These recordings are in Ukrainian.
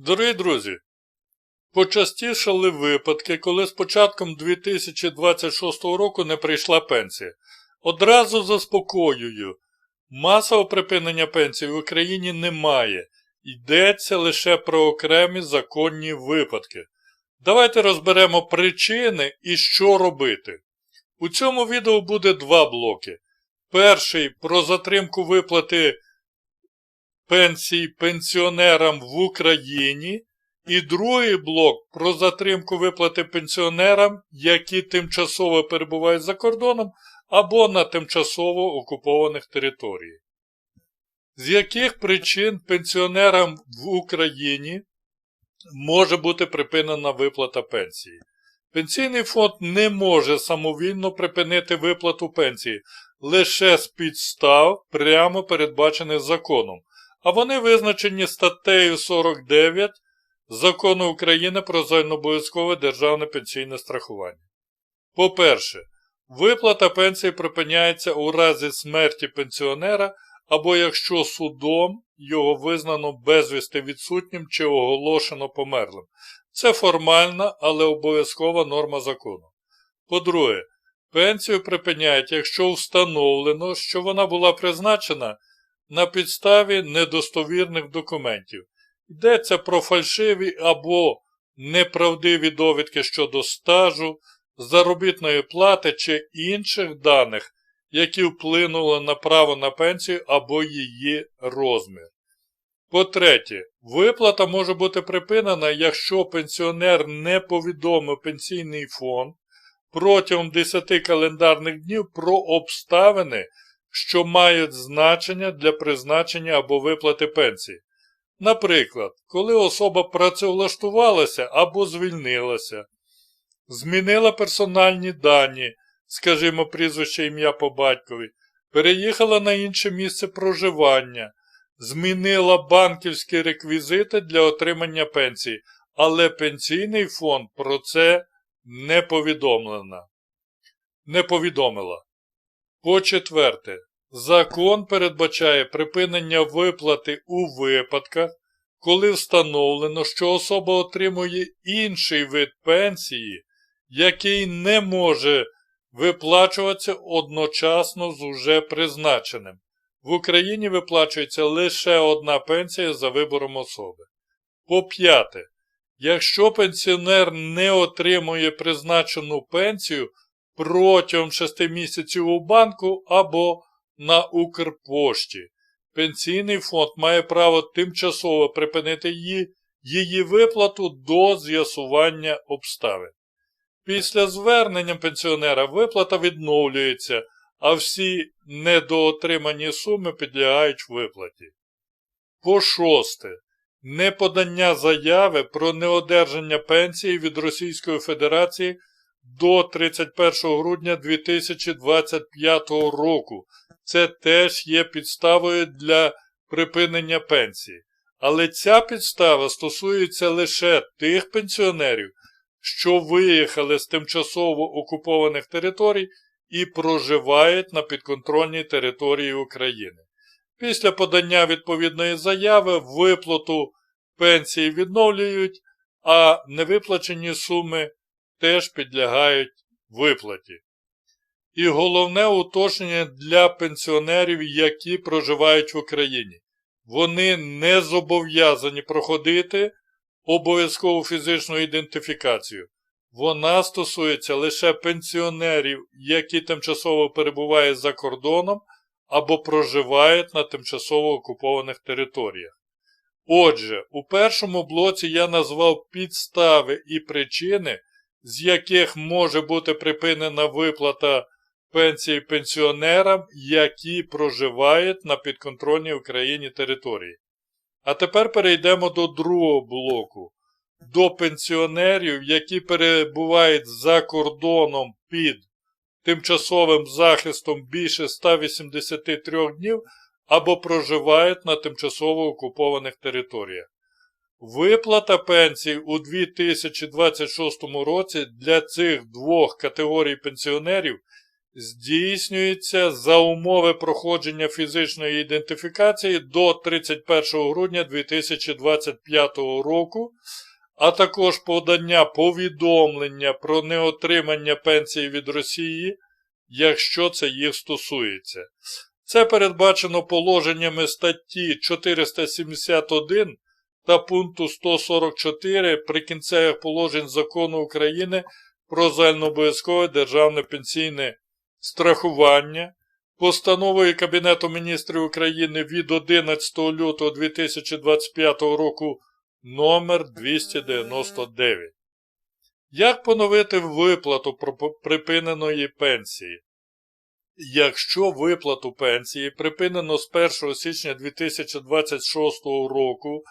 Дорогі друзі, почастішали випадки, коли з початком 2026 року не прийшла пенсія. Одразу заспокоюю, масового припинення пенсії в Україні немає. Йдеться лише про окремі законні випадки. Давайте розберемо причини і що робити. У цьому відео буде два блоки. Перший про затримку виплати пенсій пенсіонерам в Україні. І другий блок про затримку виплати пенсіонерам, які тимчасово перебувають за кордоном або на тимчасово окупованих територіях. З яких причин пенсіонерам в Україні може бути припинена виплата пенсії? Пенсійний фонд не може самовільно припинити виплату пенсії лише з підстав, прямо передбачених законом, а вони визначені статтею 49 Закону України про загальнообов'язкове державне пенсійне страхування. По-перше, виплата пенсії припиняється у разі смерті пенсіонера або якщо судом його визнано безвісти відсутнім чи оголошено померлим. Це формальна, але обов'язкова норма закону. По-друге, пенсію припиняють, якщо встановлено, що вона була призначена на підставі недостовірних документів. Йдеться про фальшиві або неправдиві довідки щодо стажу, заробітної плати чи інших даних, які вплинули на право на пенсію або її розмір. По-третє, виплата може бути припинена, якщо пенсіонер не повідомив пенсійний фонд протягом 10 календарних днів про обставини, що мають значення для призначення або виплати пенсії. Наприклад, коли особа працевлаштувалася або звільнилася, змінила персональні дані, скажімо, прізвище ім'я по батькові, переїхала на інше місце проживання, змінила банківські реквізити для отримання пенсії, але пенсійний фонд про це не повідомлена. Не повідомила. По четверте, Закон передбачає припинення виплати у випадках, коли встановлено, що особа отримує інший вид пенсії, який не може виплачуватися одночасно з уже призначеним. В Україні виплачується лише одна пенсія за вибором особи. По п'яте, якщо пенсіонер не отримує призначену пенсію протягом 6 місяців у банку або на Укрпошті. Пенсійний фонд має право тимчасово припинити її, її виплату до з'ясування обставин. Після звернення пенсіонера виплата відновлюється, а всі недоотримані суми підлягають виплаті. По шосте. Неподання заяви про неодержання пенсії від Російської Федерації до 31 грудня 2025 року це теж є підставою для припинення пенсії. Але ця підстава стосується лише тих пенсіонерів, що виїхали з тимчасово окупованих територій і проживають на підконтрольній території України. Після подання відповідної заяви виплату пенсії відновлюють, а невиплачені суми теж підлягають виплаті. І головне уточнення для пенсіонерів, які проживають в Україні. Вони не зобов'язані проходити обов'язкову фізичну ідентифікацію. Вона стосується лише пенсіонерів, які тимчасово перебувають за кордоном або проживають на тимчасово окупованих територіях. Отже, у першому блоці я назвав підстави і причини, з яких може бути припинена виплата пенсії пенсіонерам, які проживають на підконтрольній Україні території. А тепер перейдемо до другого блоку. До пенсіонерів, які перебувають за кордоном під тимчасовим захистом більше 183 днів або проживають на тимчасово окупованих територіях. Виплата пенсій у 2026 році для цих двох категорій пенсіонерів здійснюється за умови проходження фізичної ідентифікації до 31 грудня 2025 року, а також подання повідомлення про неотримання пенсії від Росії, якщо це їх стосується. Це передбачено положеннями статті 471 та пункту 144 прикінцевих положень Закону України про загальнообов'язкове державне пенсійне страхування, постановою Кабінету міністрів України від 11 лютого 2025 року номер 299. Як поновити виплату припиненої пенсії? Якщо виплату пенсії припинено з 1 січня 2026 року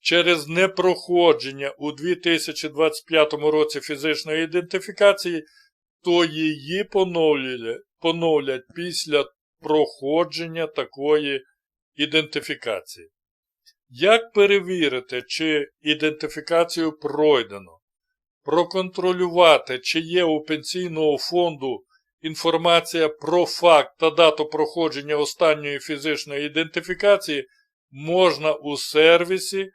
через непроходження у 2025 році фізичної ідентифікації, то її поновлять, поновлять після проходження такої ідентифікації. Як перевірити, чи ідентифікацію пройдено? Проконтролювати, чи є у пенсійного фонду інформація про факт та дату проходження останньої фізичної ідентифікації можна у сервісі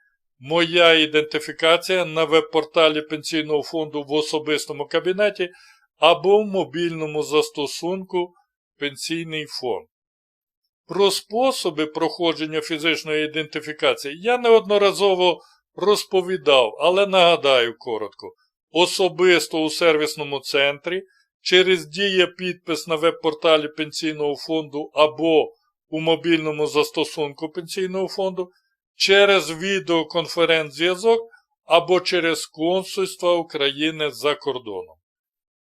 Моя ідентифікація на веб-порталі Пенсійного фонду в особистому кабінеті або в мобільному застосунку Пенсійний фонд. Про способи проходження фізичної ідентифікації я неодноразово розповідав, але нагадаю коротко. Особисто у сервісному центрі через дія підпис на веб-порталі Пенсійного фонду або у мобільному застосунку Пенсійного фонду через відеоконференц-зв'язок або через консульство України за кордоном.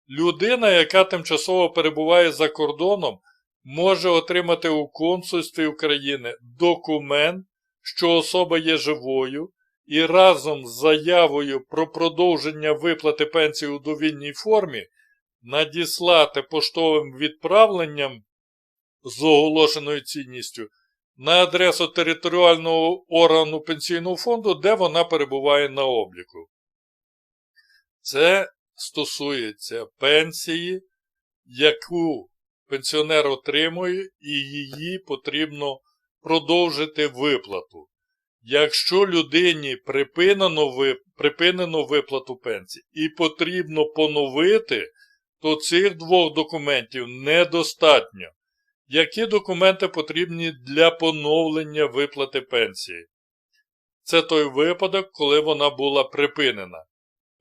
Людина, яка тимчасово перебуває за кордоном, може отримати у консульстві України документ, що особа є живою, і разом з заявою про продовження виплати пенсії у довільній формі надіслати поштовим відправленням з оголошеною цінністю на адресу територіального органу пенсійного фонду, де вона перебуває на обліку. Це стосується пенсії, яку пенсіонер отримує, і її потрібно продовжити виплату. Якщо людині припинено припинено виплату пенсії і потрібно поновити, то цих двох документів недостатньо. Які документи потрібні для поновлення виплати пенсії? Це той випадок, коли вона була припинена.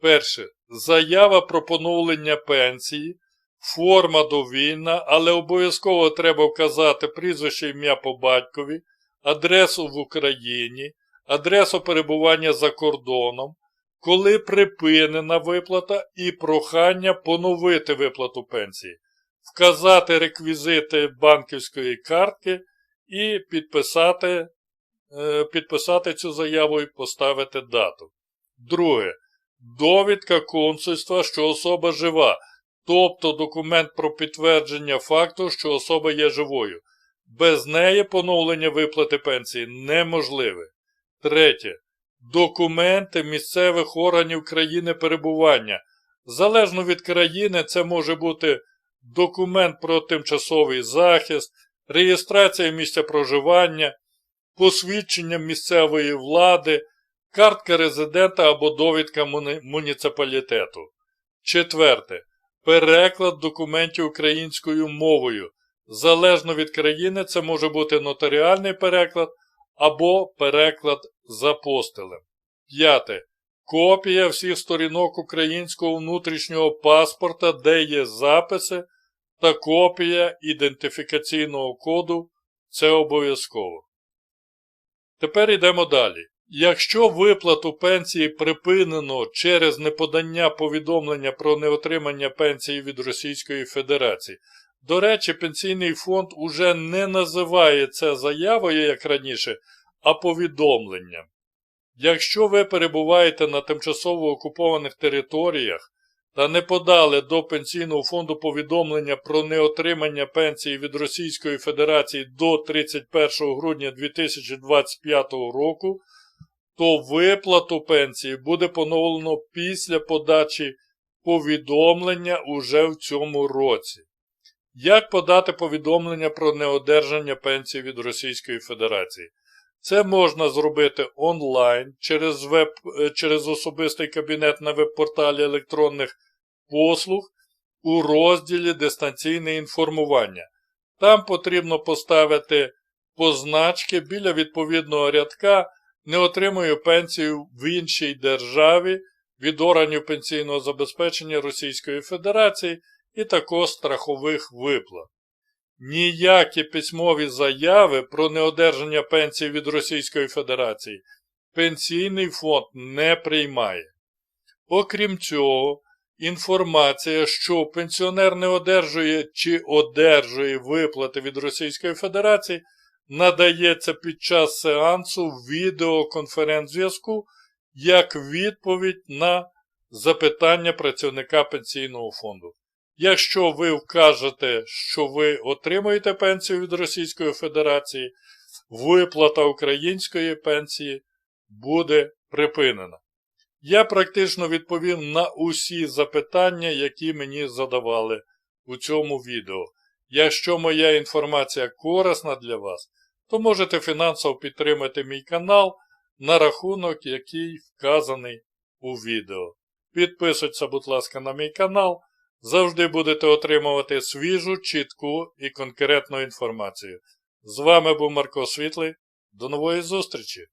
Перше. Заява про поновлення пенсії, форма довільна, але обов'язково треба вказати прізвище ім'я по батькові, адресу в Україні, адресу перебування за кордоном, коли припинена виплата і прохання поновити виплату пенсії вказати реквізити банківської картки і підписати е, підписати цю заяву і поставити дату. Друге. Довідка консульства, що особа жива, тобто документ про підтвердження факту, що особа є живою. Без неї поновлення виплати пенсії неможливе. Третє. Документи місцевих органів країни перебування. Залежно від країни, це може бути документ про тимчасовий захист, реєстрація місця проживання, посвідчення місцевої влади, картка резидента або довідка муніципалітету. Четверте. Переклад документів українською мовою. Залежно від країни, це може бути нотаріальний переклад або переклад за постелем. П'яте. Копія всіх сторінок українського внутрішнього паспорта, де є записи, та копія ідентифікаційного коду це обов'язково. Тепер йдемо далі. Якщо виплату пенсії припинено через неподання повідомлення про неотримання пенсії від Російської Федерації, до речі, пенсійний фонд уже не називає це заявою, як раніше, а повідомленням. Якщо ви перебуваєте на тимчасово окупованих територіях та не подали до Пенсійного фонду повідомлення про неотримання пенсії від Російської Федерації до 31 грудня 2025 року, то виплату пенсії буде поновлено після подачі повідомлення уже в цьому році. Як подати повідомлення про неодержання пенсії від Російської Федерації? Це можна зробити онлайн через, веб, е, через особистий кабінет на веб-порталі електронних послуг у розділі Дистанційне інформування. Там потрібно поставити позначки біля відповідного рядка не отримую пенсію в іншій державі від органів пенсійного забезпечення Російської Федерації і також страхових виплат. Ніякі письмові заяви про неодержання пенсії від Російської Федерації пенсійний фонд не приймає. Окрім цього, інформація, що пенсіонер не одержує чи одержує виплати від Російської Федерації, надається під час сеансу відеоконференц-зв'язку як відповідь на запитання працівника пенсійного фонду. Якщо ви вкажете, що ви отримуєте пенсію від Російської Федерації, виплата української пенсії буде припинена. Я практично відповів на усі запитання, які мені задавали у цьому відео. Якщо моя інформація корисна для вас, то можете фінансово підтримати мій канал на рахунок, який вказаний у відео. Підписуйтесь, будь ласка, на мій канал. Завжди будете отримувати свіжу, чітку і конкретну інформацію. З вами був Марко Світлий. До нової зустрічі!